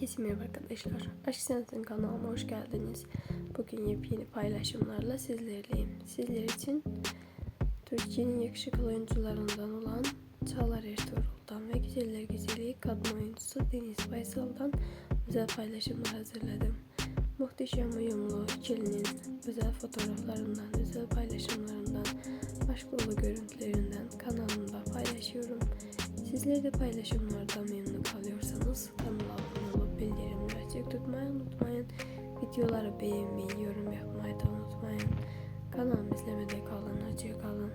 Herkese merhaba arkadaşlar. Aşk Sensin kanalına hoş geldiniz. Bugün yepyeni paylaşımlarla sizlerleyim. Sizler için Türkiye'nin yakışıklı oyuncularından olan Çağlar Ertuğrul'dan ve Güzeller Güzeli kadın oyuncusu Deniz Baysal'dan özel paylaşımlar hazırladım. Muhteşem uyumlu ikilinin özel fotoğraflarından, özel paylaşımlarından, aşk dolu görüntülerinden kanalımda paylaşıyorum. Sizler de paylaşımlardan memnun açık tutmayı unutmayın. Videoları beğenmeyi, yorum yapmayı da unutmayın. Kanalımı izlemede kalın, açık kalın.